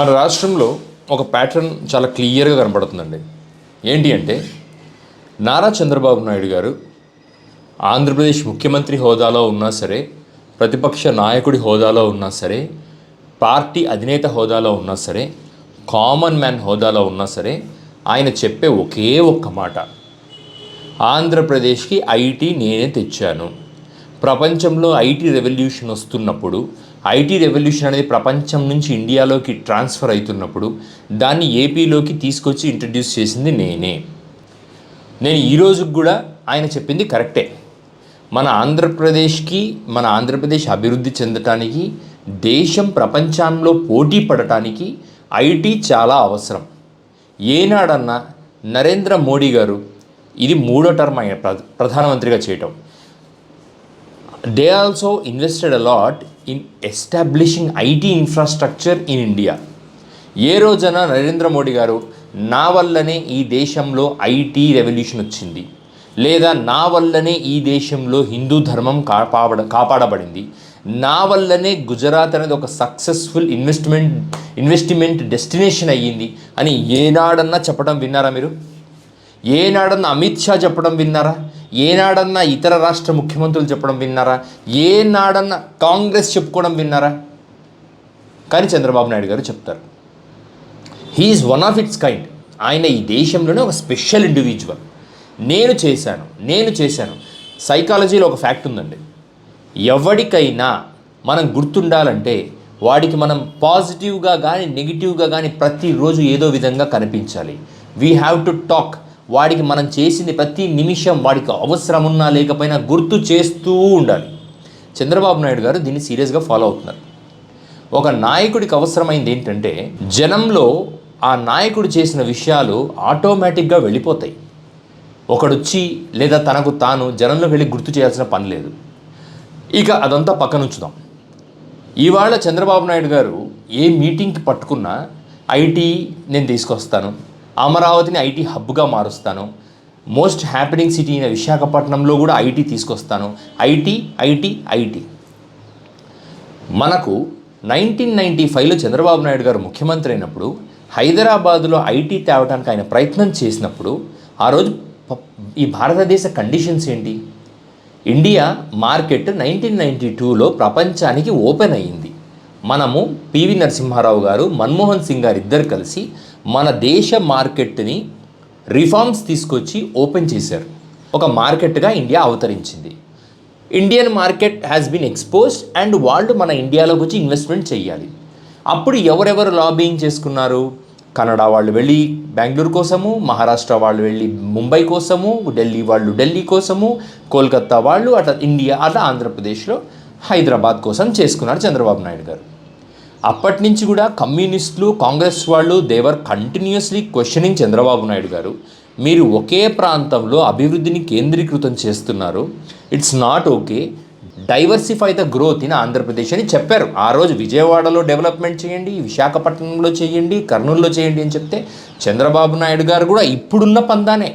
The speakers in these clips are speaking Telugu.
మన రాష్ట్రంలో ఒక ప్యాటర్న్ చాలా క్లియర్గా కనబడుతుందండి ఏంటి అంటే నారా చంద్రబాబు నాయుడు గారు ఆంధ్రప్రదేశ్ ముఖ్యమంత్రి హోదాలో ఉన్నా సరే ప్రతిపక్ష నాయకుడి హోదాలో ఉన్నా సరే పార్టీ అధినేత హోదాలో ఉన్నా సరే కామన్ మ్యాన్ హోదాలో ఉన్నా సరే ఆయన చెప్పే ఒకే ఒక్క మాట ఆంధ్రప్రదేశ్కి ఐటీ నేనే తెచ్చాను. ప్రపంచంలో ఐటీ రెవల్యూషన్ వస్తున్నప్పుడు ఐటీ రెవల్యూషన్ అనేది ప్రపంచం నుంచి ఇండియాలోకి ట్రాన్స్ఫర్ అవుతున్నప్పుడు దాన్ని ఏపీలోకి తీసుకొచ్చి ఇంట్రడ్యూస్ చేసింది నేనే. నేను ఈ కూడా ఆయన చెప్పింది కరెక్టే. మన ఆంధ్రప్రదేశ్కి మన ఆంధ్రప్రదేశ్ అభివృద్ధి చెందటానికి దేశం ప్రపంచంలో పోటీ పడటానికి ఐటీ చాలా అవసరం. ఏనాడన్నా నరేంద్ర మోడీ గారు ఇది మూడో టర్మ్ ఆయన ప్ర- ప్రధానమంత్రిగా చేయటం. They also invested a lot in establishing IT infrastructure in India. ఏ రోజున నరేంద్ర మోడీ గారు నా వల్లనే ఈ దేశంలో ఐటీ రెవల్యూషన్ వచ్చింది లేదా నా వల్లనే ఈ దేశంలో హిందూ ధర్మం కాపాడ కాపాడబడింది నా వల్లనే గుజరాత్ అనేది ఒక సక్సెస్ఫుల్ ఇన్వెస్ట్మెంట్ ఇన్వెస్ట్మెంట్ డెస్టినేషన్ అయ్యింది అని ఏనాడన్నా చెప్పడం విన్నారా మీరు? ఏనాడన్నా అమిత్ షా చెప్పడం విన్నారా? ఏనాడన్నా ఇతర రాష్ట్ర ముఖ్యమంత్రులు చెప్పడం విన్నారా? ఏనాడన్నా కాంగ్రెస్ చెప్పుకోవడం విన్నారా? కానీ చంద్రబాబు నాయుడు గారు చెప్తారు. He is one of its kind ఆయన ఈ దేశంలోనే ఒక స్పెషల్ ఇండివిజువల్ నేను చేశాను నేను చేశాను. సైకాలజీలో ఒక ఫ్యాక్ట్ ఉందండి. ఎవడికైనా మనం గుర్తుండాలంటే వాడికి మనం పాజిటివ్గా కానీ నెగిటివ్గా కానీ ప్రతిరోజు ఏదో విధంగా కనిపించాలి. వీ హ్యావ్ టు టాక్ వాడికి మనం చేసింది ప్రతి నిమిషం వాడికి అవసరం ఉన్నా లేకపోయినా గుర్తు చేస్తూ ఉండాలి. చంద్రబాబు నాయుడు గారు దీన్ని సీరియస్గా ఫాలో అవుతున్నారు. ఒక నాయకుడికి అవసరమైంది ఏంటంటే జనంలో ఆ నాయకుడు చేసిన విషయాలు ఆటోమేటిక్గా వెళ్ళిపోతాయి. ఒకడొచ్చి లేదా తనకు తాను జనంలో వెళ్ళి గుర్తు చేయాల్సిన పని లేదు. ఇక అదంతా పక్కన ఉంచుదాం ఇవాళ చంద్రబాబు నాయుడు గారు ఏ మీటింగ్కి పట్టుకున్నా ఐటీ నేను తీసుకొస్తాను. అమరావతిని ఐటీ హబ్గా మారుస్తాను. మోస్ట్ హ్యాపెనింగ్ సిటీ అయిన విశాఖపట్నంలో కూడా ఐటీ తీసుకొస్తాను. ఐటీ ఐటీ ఐటీ మనకు నైన్టీన్ నైంటీ ఫైవ్లో చంద్రబాబు నాయుడు గారు ముఖ్యమంత్రి అయినప్పుడు హైదరాబాదులో ఐటీ తేవడానికి ఆయన ప్రయత్నం చేసినప్పుడు ఆ రోజు ఈ భారతదేశ కండిషన్స్ ఏంటి? ఇండియా మార్కెట్ నైన్టీన్ నైంటీ టూలో ప్రపంచానికి ఓపెన్ అయ్యింది. మనము పివి నరసింహారావు గారు మన్మోహన్ సింగ్ గారు ఇద్దరు కలిసి మన దేశ మార్కెట్ని రిఫార్మ్స్ తీసుకొచ్చి ఓపెన్ చేశారు. ఒక మార్కెట్గా ఇండియా అవతరించింది. Indian market has been exposed and వాళ్ళు మన ఇండియాలోకి వచ్చి ఇన్వెస్ట్మెంట్ చేయాలి. అప్పుడు ఎవరెవరు లాబింగ్ చేసుకున్నారు? కన్నడ వాళ్ళు వెళ్ళి బెంగళూరు కోసము మహారాష్ట్ర వాళ్ళు వెళ్ళి ముంబై కోసము ఢిల్లీ వాళ్ళు ఢిల్లీ కోసము కోల్కత్తా వాళ్ళు అట్లా ఇండియా అట్లా ఆంధ్రప్రదేశ్లో హైదరాబాద్ కోసం చేసుకున్నారు చంద్రబాబు నాయుడు గారు. అప్పటి నుంచి కూడా కమ్యూనిస్టులు కాంగ్రెస్ వాళ్ళు they were continuously questioning Chandrababu Naidu గారు. మీరు ఒకే ప్రాంతంలో అభివృద్ధిని కేంద్రీకృతం చేస్తున్నారు. It's not okay diversify the growth in Andhra Pradesh అని చెప్పారు. ఆ రోజు విజయవాడలో డెవలప్మెంట్ చేయండి విశాఖపట్నంలో చేయండి కర్నూలులో చేయండి అని చెప్తే చంద్రబాబు నాయుడు గారు కూడా ఇప్పుడున్న పందానే.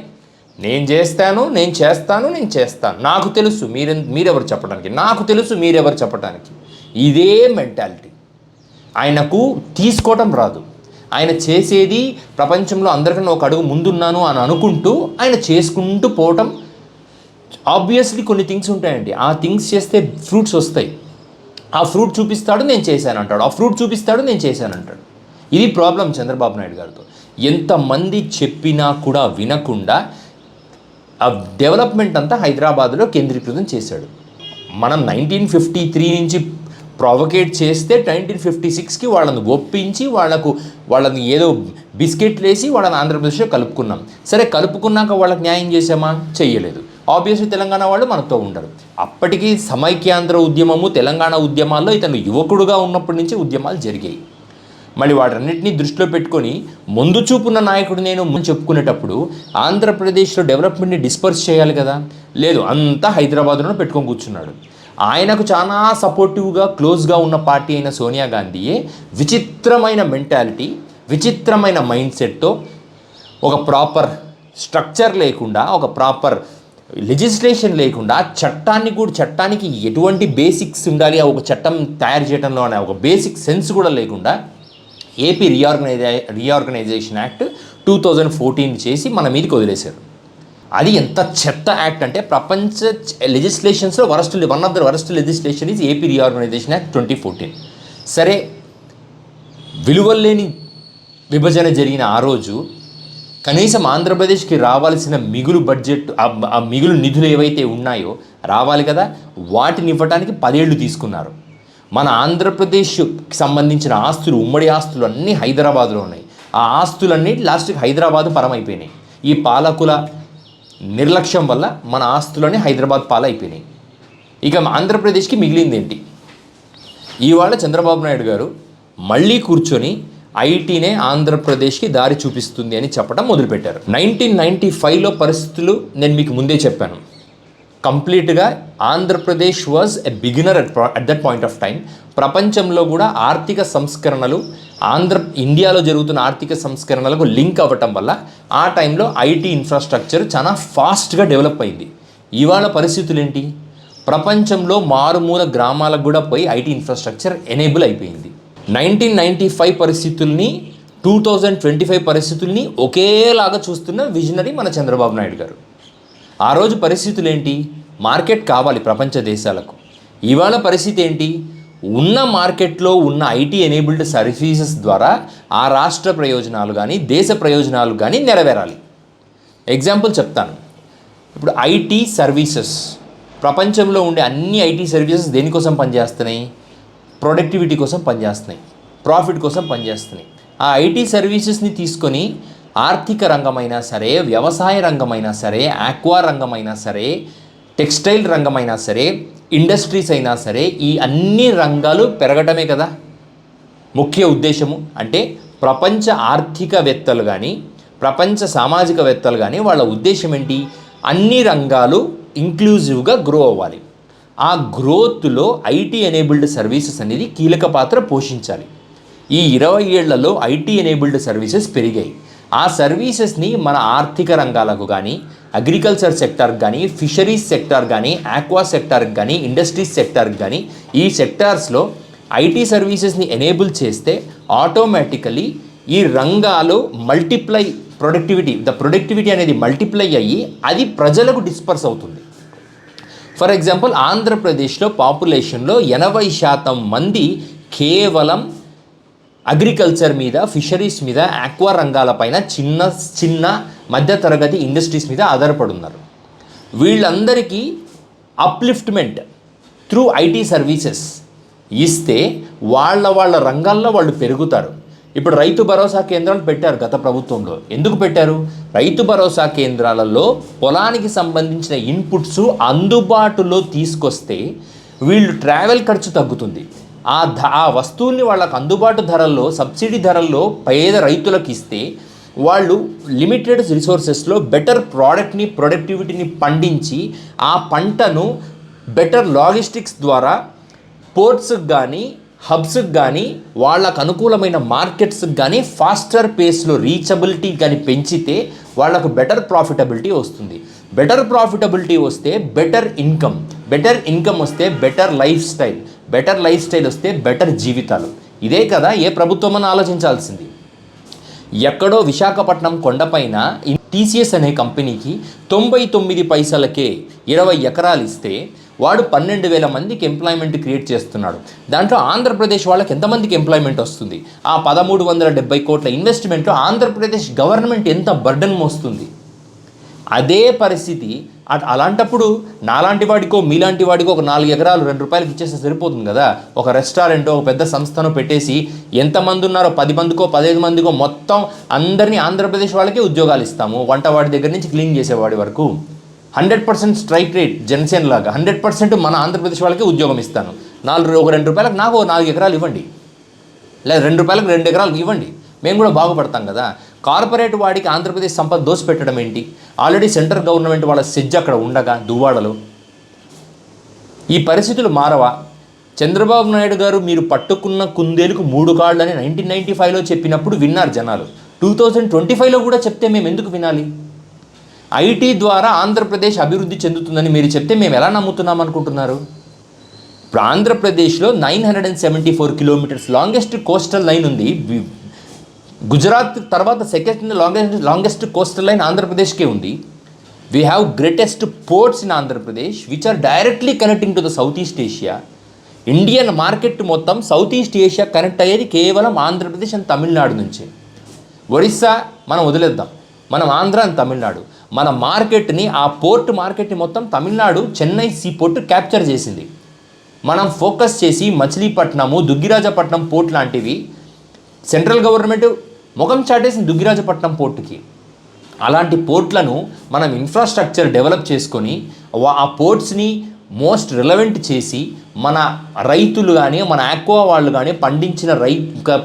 నేను చేస్తాను నేను చేస్తాను నేను చేస్తాను. నాకు తెలుసు మీరె మీరెవరు చెప్పడానికి? నాకు తెలుసు మీరెవరు చెప్పడానికి? ఇదే మెంటాలిటీ ఆయనకు తీసుకోవటం రాదు. ఆయన చేసేది ప్రపంచంలో అందరికన్నా ఒక అడుగు ముందున్నాను అని అనుకుంటూ ఆయన చేసుకుంటూ పోవటం ఆబ్వియస్లీ కొన్ని థింగ్స్ ఉంటాయండి. ఆ థింగ్స్ చేస్తే ఫ్రూట్స్ వస్తాయి. ఆ ఫ్రూట్ చూపిస్తాడు నేను చేశాను అంటాడు. ఆ ఫ్రూట్ చూపిస్తాడు నేను చేశాను అంటాడు. ఇది ప్రాబ్లం చంద్రబాబు నాయుడు గారితో. ఎంతమంది చెప్పినా కూడా వినకుండా ఆ డెవలప్మెంట్ అంతా హైదరాబాద్లో కేంద్రీకృతం చేశాడు. మనం నైన్టీన్ ఫిఫ్టీ త్రీ నుంచి ప్రొవకేట్ చేస్తే నైన్టీన్ ఫిఫ్టీ సిక్స్కి వాళ్ళని ఒప్పించి వాళ్ళకు వాళ్ళని ఏదో బిస్కెట్లు వేసి వాళ్ళని ఆంధ్రప్రదేశ్లో కలుపుకున్నాం. సరే కలుపుకున్నాక వాళ్ళకి న్యాయం చేసామా చేయలేదు ఆబ్వియస్లీ తెలంగాణ వాళ్ళు మనతో ఉండరు. అప్పటికీ సమైక్యాంధ్ర ఉద్యమము తెలంగాణ ఉద్యమాల్లో ఇతను యువకుడుగా ఉన్నప్పటి నుంచి ఉద్యమాలు జరిగాయి. మళ్ళీ వాటన్నిటిని దృష్టిలో పెట్టుకొని ముందు చూపున్న నాయకుడు నేను ముందు చెప్పుకునేటప్పుడు ఆంధ్రప్రదేశ్లో డెవలప్మెంట్ని డిస్పర్స్ చేయాలి కదా? లేదు అంతా హైదరాబాద్లోనే పెట్టుకొని కూర్చున్నాడు. ఆయనకు చాలా సపోర్టివ్గా క్లోజ్గా ఉన్న పార్టీ అయిన సోనియా గాంధీయే విచిత్రమైన మెంటాలిటీ విచిత్రమైన మైండ్ సెట్తో ఒక ప్రాపర్ స్ట్రక్చర్ లేకుండా ఒక ప్రాపర్ లెజిస్లేషన్ లేకుండా చట్టాన్ని కూడా చట్టానికి ఎటువంటి బేసిక్స్ ఉండాలి ఒక చట్టం తయారు చేయడంలో అనే ఒక బేసిక్ సెన్స్ కూడా లేకుండా AP reorganise reorganisation act two thousand fourteen చేసి మన మీదకి వదిలేశారు. అది ఎంత చెత్త యాక్ట్ అంటే ప్రపంచ లెజిస్లేషన్స్లో worst one of the worst legislation is AP reorganisation act twenty fourteen. సరే విలువలేని విభజన జరిగిన ఆ రోజు కనీసం ఆంధ్రప్రదేశ్కి రావాల్సిన మిగులు బడ్జెట్ ఆ- ఆ మిగులు నిధులు ఏవైతే ఉన్నాయో రావాలి కదా వాటిని ఇవ్వడానికి పదేళ్ళు తీసుకున్నారు. మన ఆంధ్రప్రదేశ్కి సంబంధించిన ఆస్తులు ఉమ్మడి ఆస్తులు అన్నీ హైదరాబాద్లో ఉన్నాయి. ఆ ఆస్తులన్నీ లాస్ట్కి హైదరాబాద్ పరమైపోయినాయి. ఈ పాలకుల నిర్లక్ష్యం వల్ల మన ఆస్తులనే హైదరాబాద్ పాలైపోయినాయి. ఇక ఆంధ్రప్రదేశ్కి మిగిలింది ఏంటి ఇవాళ చంద్రబాబు నాయుడు గారు మళ్ళీ కూర్చొని ఐటీనే ఆంధ్రప్రదేశ్కి దారి చూపిస్తుంది అని చెప్పడం మొదలుపెట్టారు. నైన్టీన్ నైంటీ ఫైవ్లో పరిస్థితులు నేను మీకు ముందే చెప్పాను. కంప్లీట్గా Andhra Pradesh was a beginner at at that point of time ప్రపంచంలో కూడా ఆర్థిక సంస్కరణలు ఆంధ్ర ఇండియాలో జరుగుతున్న ఆర్థిక సంస్కరణలకు లింక్ అవ్వటం వల్ల ఆ టైంలో ఐటీ ఇన్ఫ్రాస్ట్రక్చర్ చాలా ఫాస్ట్గా డెవలప్ అయింది. ఇవాళ పరిస్థితులు ఏంటి ప్రపంచంలో మారుమూల గ్రామాలకు కూడా పోయి ఐటీ ఇన్ఫ్రాస్ట్రక్చర్ ఎనేబుల్ అయిపోయింది. నైన్టీన్ నైంటీ ఫైవ్ పరిస్థితుల్ని టూ థౌజండ్ ట్వంటీ ఫైవ్ పరిస్థితుల్ని ఒకేలాగా చూస్తున్న విజనరీ మన చంద్రబాబు నాయుడు గారు. ఆ రోజు పరిస్థితులు ఏంటి మార్కెట్ కావాలి ప్రపంచ దేశాలకు. ఇవాళ పరిస్థితి ఏంటి ఉన్న మార్కెట్లో ఉన్న ఐటీ ఎనేబుల్డ్ సర్వీసెస్ ద్వారా ఆ రాష్ట్ర ప్రయోజనాలు కానీ దేశ ప్రయోజనాలు కానీ నెరవేరాలి. ఎగ్జాంపుల్ చెప్తాను. ఇప్పుడు ఐటీ సర్వీసెస్ ప్రపంచంలో ఉండే అన్ని ఐటీ సర్వీసెస్ దేనికోసం పనిచేస్తున్నాయి? ప్రొడక్టివిటీ కోసం పనిచేస్తున్నాయి. ప్రాఫిట్ కోసం పనిచేస్తున్నాయి. ఆ ఐటీ సర్వీసెస్ని తీసుకొని ఆర్థిక రంగమైనా సరే వ్యవసాయ రంగమైనా సరే ఆక్వా రంగమైనా సరే టెక్స్టైల్ రంగమైనా సరే ఇండస్ట్రీస్ అయినా సరే ఈ అన్ని రంగాలు పెరగటమే కదా. ముఖ్య ఉద్దేశము అంటే ప్రపంచ ఆర్థికవేత్తలు కానీ ప్రపంచ సామాజికవేత్తలు కానీ వాళ్ళ ఉద్దేశం ఏంటి? అన్ని రంగాలు ఇంక్లూజివ్గా గ్రో అవ్వాలి. ఆ గ్రోత్లో ఐటీ ఎనేబుల్డ్ సర్వీసెస్ అనేది కీలక పాత్ర పోషించాలి. ఈ ఇరవై ఏళ్ళలో ఐటీ ఎనేబుల్డ్ సర్వీసెస్ పెరిగాయి. ఆ సర్వీసెస్ని మన ఆర్థిక రంగాలకు కానీ అగ్రికల్చర్ సెక్టార్కి కానీ ఫిషరీస్ సెక్టార్ కానీ ఆక్వా సెక్టార్కి కానీ ఇండస్ట్రీస్ సెక్టార్కి కానీ ఈ సెక్టార్స్లో ఐటీ సర్వీసెస్ని ఎనేబుల్ చేస్తే ఆటోమేటికలీ ఈ రంగాలు మల్టిప్లై ప్రొడక్టివిటీ ద ప్రొడక్టివిటీ అనేది మల్టిప్లై అయ్యి అది ప్రజలకు డిస్పర్స్ అవుతుంది. ఫర్ ఎగ్జాంపుల్ ఆంధ్రప్రదేశ్లో పాపులేషన్లో ఎనభై శాతం మంది కేవలం అగ్రికల్చర్ మీద ఫిషరీస్ మీద ఆక్వా రంగాలపైన చిన్న చిన్న మధ్యతరగతి ఇండస్ట్రీస్ మీద ఆధారపడున్నారు. వీళ్ళందరికీ అప్లిఫ్ట్మెంట్ త్రూ ఐటీ సర్వీసెస్ ఇస్తే వాళ్ళ వాళ్ళ రంగాల్లో వాళ్ళు పెరుగుతారు. ఇప్పుడు రైతు భరోసా కేంద్రాలు పెట్టారు గత ప్రభుత్వంలో. ఎందుకు పెట్టారు? రైతు భరోసా కేంద్రాలలో పొలానికి సంబంధించిన ఇన్పుట్స్ అందుబాటులో తీసుకొస్తే వీళ్ళు ట్రావెల్ ఖర్చు తగ్గుతుంది. ఆ ధ ఆ వస్తువుల్ని వాళ్ళకు అందుబాటు ధరల్లో సబ్సిడీ ధరల్లో పేద రైతులకు ఇస్తే వాళ్ళు లిమిటెడ్ రిసోర్సెస్లో బెటర్ ప్రోడక్ట్ని ప్రొడక్టివిటీని పండించి ఆ పంటను బెటర్ లాజిస్టిక్స్ ద్వారా పోర్ట్స్కి కానీ హబ్స్కి కానీ వాళ్ళకు అనుకూలమైన మార్కెట్స్కి కానీ ఫాస్టర్ పేస్లో రీచబిలిటీ కానీ పెంచితే వాళ్ళకు బెటర్ ప్రాఫిటబిలిటీ వస్తుంది. బెటర్ ప్రాఫిటబిలిటీ వస్తే బెటర్ ఇన్కమ్ బెటర్ ఇన్కమ్ వస్తే better life style. Better life style వస్తే బెటర్ జీవితాలు. ఇదే కదా ఏ ప్రభుత్వం అని ఆలోచించాల్సింది. ఎక్కడో విశాఖపట్నం కొండపైన టీసీఎస్ అనే కంపెనీకి తొంభై తొమ్మిది పైసలకే ఇరవై ఎకరాలు ఇస్తే వాడు పన్నెండు వేల మందికి ఎంప్లాయ్మెంట్ క్రియేట్ చేస్తున్నాడు. దాంట్లో ఆంధ్రప్రదేశ్ వాళ్ళకి ఎంతమందికి ఎంప్లాయ్మెంట్ వస్తుంది? ఆ పదమూడు వందల డెబ్బై కోట్ల ఇన్వెస్ట్మెంట్ ఆంధ్రప్రదేశ్ గవర్నమెంట్ ఎంత బర్డన్ మోస్తుంది? అదే పరిస్థితి అలాంటప్పుడు నాలాంటి వాడికో మీలాంటి వాడికో ఒక నాలుగు ఎకరాలు రెండు రూపాయలకి ఇచ్చేస్తే సరిపోతుంది కదా? ఒక రెస్టారెంట్ ఒక పెద్ద సంస్థను పెట్టేసి ఎంతమంది ఉన్నారో పది మందికో పదిహేను మందికో మొత్తం అందరినీ ఆంధ్రప్రదేశ్ వాళ్ళకే ఉద్యోగాలు ఇస్తాము. వంటవాడి దగ్గర నుంచి క్లీన్ చేసేవాడి వరకు. Hundred percent strike rate Janasena లాగా. హండ్రెడ్ పర్సెంట్ మన ఆంధ్రప్రదేశ్ వాళ్ళకే ఉద్యోగం ఇస్తాను. నాలుగు ఒక రెండు రూపాయలకు నాకు నాలుగు ఎకరాలు ఇవ్వండి. లేదా రెండు రూపాయలకు రెండు ఎకరాలు ఇవ్వండి. మేము కూడా బాగుపడతాం కదా. కార్పొరేట్ వాడికి ఆంధ్రప్రదేశ్ సంపద దోసిపెట్టడం ఏంటి? ఆల్రెడీ సెంట్రల్ గవర్నమెంట్ వాళ్ళ సెజ్ అక్కడ ఉండగా దువ్వాడలో. ఈ పరిస్థితులు మారవా? చంద్రబాబు నాయుడు గారు మీరు పట్టుకున్న కుందేలుకు మూడు కాళ్ళు అని నైన్టీన్ నైన్టీ ఫైవ్లో చెప్పినప్పుడు విన్నారు జనాలు. టూ థౌజండ్ ట్వంటీ ఫైవ్లో కూడా చెప్తే మేము ఎందుకు వినాలి? ఐటీ ద్వారా ఆంధ్రప్రదేశ్ అభివృద్ధి చెందుతుందని మీరు చెప్తే మేము ఎలా నమ్ముతున్నాం అనుకుంటున్నారు? ఇప్పుడు ఆంధ్రప్రదేశ్లో nine hundred and seventy four kilometres longest coastal line ఉంది. గుజరాత్ తర్వాత second longest longest coastal line ఆంధ్రప్రదేశ్కే ఉంది. We have greatest ports in Andhra Pradesh which are directly connecting to the south east Asia Indian market మొత్తం సౌత్ ఈస్ట్ ఏషియా కనెక్ట్ అయ్యేది కేవలం ఆంధ్రప్రదేశ్ అండ్ తమిళనాడు నుంచే. ఒరిస్సా మనం వదిలేద్దాం. మనం ఆంధ్ర అండ్ తమిళనాడు. మన మార్కెట్ని ఆ పోర్ట్ మార్కెట్ని మొత్తం Tamil Nadu Chennai sea port capture చేసింది. మనం ఫోకస్ చేసి మచిలీపట్నము దుగ్గిరాజపట్నం పోర్ట్ లాంటివి సెంట్రల్ గవర్నమెంట్ ముఖం చాటేసింది దుగ్గిరాజపట్నం పోర్టుకి. అలాంటి పోర్ట్లను మనం ఇన్ఫ్రాస్ట్రక్చర్ డెవలప్ చేసుకొని ఆ పోర్ట్స్ని మోస్ట్ రిలవెంట్ చేసి మన రైతులు కానీ మన ఆక్వా వాళ్ళు కానీ పండించిన రై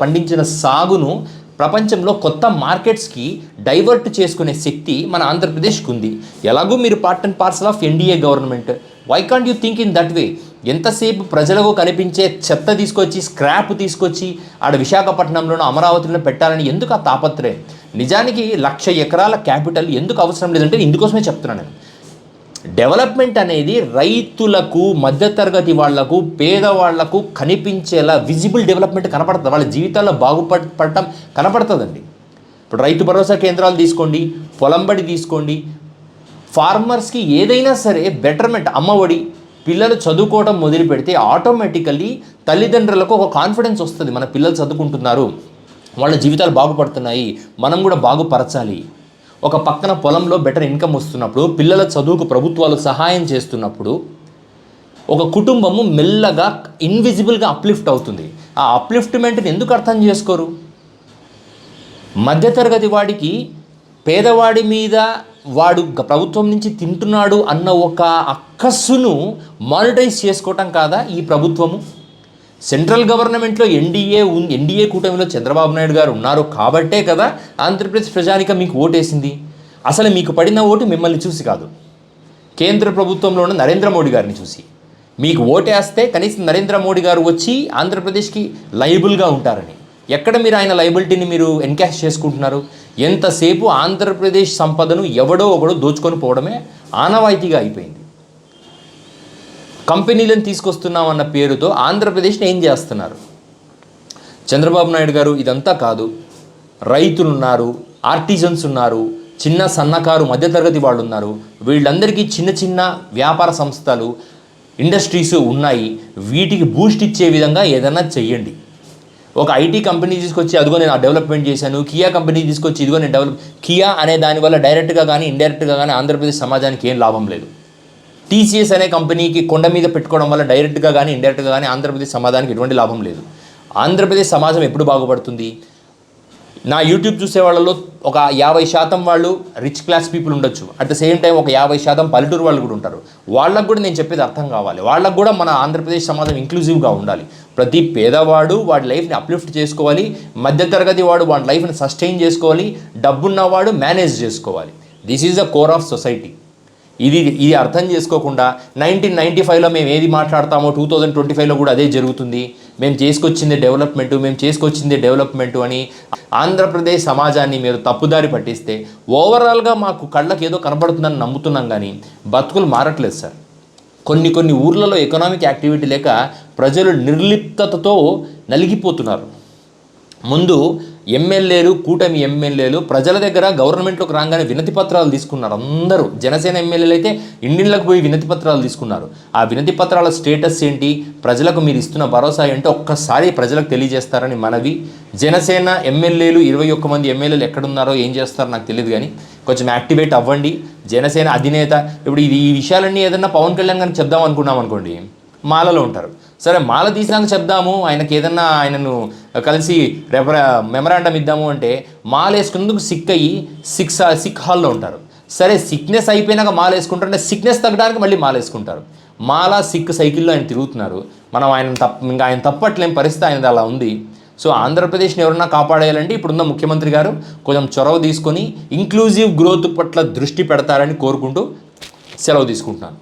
పండించిన సాగును ప్రపంచంలో కొత్త మార్కెట్స్కి డైవర్ట్ చేసుకునే శక్తి మన ఆంధ్రప్రదేశ్కి ఉంది ఎలాగూ మీరు part and parcel of NDA government. Why can't you think in that way ఎంతసేపు ప్రజలకు కనిపించే చెత్త తీసుకొచ్చి స్క్రాప్ తీసుకొచ్చి ఆడ విశాఖపట్నంలోనూ అమరావతిలో పెట్టాలని ఎందుకు ఆ తాపత్రయం? నిజానికి లక్ష ఎకరాల క్యాపిటల్ ఎందుకు అవసరం లేదంటే ఇందుకోసమే చెప్తున్నాను నేను. డెవలప్మెంట్ అనేది రైతులకు మధ్యతరగతి వాళ్ళకు పేదవాళ్ళకు కనిపించేలా విజిబుల్ డెవలప్మెంట్ కనపడుతుంది వాళ్ళ జీవితాల్లో బాగుపడటం పడటం కనపడుతుందండి. ఇప్పుడు రైతు భరోసా కేంద్రాలు తీసుకోండి పొలంబడి తీసుకోండి. ఫార్మర్స్కి ఏదైనా సరే బెటర్మెంట్ అమ్మఒడి పిల్లలు చదువుకోవడం మొదలు పెడితే ఆటోమేటికల్లీ తల్లిదండ్రులకు ఒక కాన్ఫిడెన్స్ వస్తుంది. మన పిల్లలు చదువుకుంటున్నారు. వాళ్ళ జీవితాలు బాగుపడుతున్నాయి. మనం కూడా బాగుపరచాలి. ఒక పక్కన పొలంలో బెటర్ ఇన్కమ్ వస్తున్నప్పుడు పిల్లల చదువుకు ప్రభుత్వాలు సహాయం చేస్తున్నప్పుడు ఒక కుటుంబము మెల్లగా ఇన్విజిబుల్గా అప్లిఫ్ట్ అవుతుంది. ఆ అప్లిఫ్ట్మెంట్ని ఎందుకు అర్థం చేసుకోరు? మధ్యతరగతి వాడికి పేదవాడి మీద వాడు ప్రభుత్వం నుంచి తింటున్నాడు అన్న ఒక అక్కస్సును మానిటైజ్ చేసుకోవటం కాదా ఈ ప్రభుత్వము? సెంట్రల్ గవర్నమెంట్లో ఎన్డీఏ ఉన్ ఎన్డీఏ కూటమిలో చంద్రబాబు నాయుడు గారు ఉన్నారు కాబట్టే కదా ఆంధ్రప్రదేశ్ ప్రజానిక మీకు ఓటేసింది. అసలు మీకు పడిన ఓటు మిమ్మల్ని చూసి కాదు. కేంద్ర ప్రభుత్వంలో ఉన్న నరేంద్ర మోడీ గారిని చూసి. మీకు ఓటేస్తే కనీసం నరేంద్ర మోడీ గారు వచ్చి ఆంధ్రప్రదేశ్కి లయబుల్గా ఉంటారని. ఎక్కడ మీరు ఆయన లైబిలిటీని మీరు ఎన్కాష్ చేసుకుంటున్నారు? ఎంతసేపు ఆంధ్రప్రదేశ్ సంపదను ఎవడో ఒకడో దోచుకొని పోవడమే ఆనవాయితీగా అయిపోయింది. కంపెనీలను తీసుకొస్తున్నామన్న పేరుతో ఆంధ్రప్రదేశ్ని ఏం చేస్తున్నారు? చంద్రబాబు నాయుడు గారు ఇదంతా కాదు. రైతులు ఉన్నారు ఆర్టిజన్స్ ఉన్నారు చిన్న సన్నకారు మధ్యతరగతి వాళ్ళు ఉన్నారు వీళ్ళందరికీ చిన్న చిన్న వ్యాపార సంస్థలు ఇండస్ట్రీస్ ఉన్నాయి. వీటికి బూస్ట్ ఇచ్చే విధంగా ఏదైనా చెయ్యండి. ఒక ఐటీ కంపెనీ తీసుకొచ్చి అదిగో నేను డెవలప్మెంట్ చేశాను. కియా కంపెనీ తీసుకొచ్చి ఇదిగో నేను డెవలప్ కియా అనే దానివల్ల డైరెక్ట్గా కానీ ఇండైరెక్ట్గా కానీ ఆంధ్రప్రదేశ్ సమాజానికి ఏం లాభం లేదు. టీసీఎస్ అనే కంపెనీకి కొండ మీద పెట్టుకోవడం వల్ల డైరెక్ట్గా కానీ ఇండైరెక్ట్గా కానీ ఆంధ్రప్రదేశ్ సమాజానికి ఎటువంటి లాభం లేదు. ఆంధ్రప్రదేశ్ సమాజం ఎప్పుడు బాగుపడుతుంది? నా యూట్యూబ్ చూసే వాళ్ళలో ఒక యాభై శాతం వాళ్ళు రిచ్ క్లాస్ పీపుల్ ఉండొచ్చు. అట్ ద సేమ్ టైం ఒక యాభై శాతం పల్లెటూరు వాళ్ళు కూడా ఉంటారు. వాళ్ళకు కూడా నేను చెప్పేది అర్థం కావాలి. వాళ్ళకు కూడా మన ఆంధ్రప్రదేశ్ సమాజం ఇంక్లూజివ్గా ఉండాలి. ప్రతి పేదవాడు వాడి లైఫ్ని అప్లిఫ్ట్ చేసుకోవాలి. మధ్యతరగతి వాడు వాడి లైఫ్ని సస్టైన్ చేసుకోవాలి. డబ్బున్నవాడు మేనేజ్ చేసుకోవాలి. This is the core of society ఇది ఇది అర్థం చేసుకోకుండా నైన్టీన్ నైంటీ ఫైవ్లో మేము ఏది మాట్లాడతామో టూ థౌజండ్ ట్వంటీ ఫైవ్లో కూడా అదే జరుగుతుంది. మేము చేసుకొచ్చింది డెవలప్మెంట్ మేము చేసుకొచ్చింది డెవలప్మెంట్ అని ఆంధ్రప్రదేశ్ సమాజాన్ని మీరు తప్పుదారి పట్టిస్తే ఓవరాల్గా మాకు కళ్ళకి ఏదో కనబడుతుందని నమ్ముతున్నాం కానీ బతుకులు మారట్లేదు సార్. కొన్ని కొన్ని ఊర్లలో ఎకనామిక్ యాక్టివిటీ లేక ప్రజలు నిర్లిప్తతతో నలిగిపోతున్నారు. ముందు ఎమ్మెల్యేలు కూటమి ఎమ్మెల్యేలు ప్రజల దగ్గర గవర్నమెంట్లోకి రాగానే వినతి పత్రాలు తీసుకున్నారు. అందరూ జనసేన ఎమ్మెల్యేలు అయితే ఇండియన్లకు పోయి వినతి పత్రాలు తీసుకున్నారు. ఆ వినతి పత్రాల స్టేటస్ ఏంటి? ప్రజలకు మీరు ఇస్తున్న భరోసా ఏంటో ఒక్కసారి ప్రజలకు తెలియజేస్తారని మనవి. జనసేన ఎమ్మెల్యేలు ఇరవై ఒక్క మంది ఎమ్మెల్యేలు ఎక్కడున్నారో ఏం చేస్తారో నాకు తెలియదు కానీ కొంచెం యాక్టివేట్ అవ్వండి. జనసేన అధినేత ఇప్పుడు ఇది ఈ విషయాలన్నీ ఏదన్నా పవన్ కళ్యాణ్ గారిని చెప్దాం అనుకున్నాం అనుకోండి మాలలో ఉంటారు. సరే మాల తీసినాక చెప్దాము. ఆయనకి ఏదన్నా ఆయనను కలిసి రెఫర మెమరాండం ఇద్దాము అంటే మాల వేసుకున్నందుకు సిక్ అయ్యి సిక్ సిక్ హాల్లో ఉంటారు. సరే సిక్నెస్ అయిపోయినాక మాల వేసుకుంటారు అంటే సిక్నెస్ తగ్గడానికి మళ్ళీ మాల వేసుకుంటారు మాల సిక్ సైకిల్లో ఆయన తిరుగుతున్నారు. మనం ఆయన తప్ప ఇంకా ఆయన తప్పట్లేని పరిస్థితి ఆయనది అలా ఉంది. సో ఆంధ్రప్రదేశ్ని ఎవరన్నా కాపాడేయాలంటే ఇప్పుడున్న ముఖ్యమంత్రి గారు కొంచెం చొరవ తీసుకొని ఇంక్లూజివ్ గ్రోత్ పట్ల దృష్టి పెడతారని కోరుకుంటూ సెలవు తీసుకుంటున్నాను.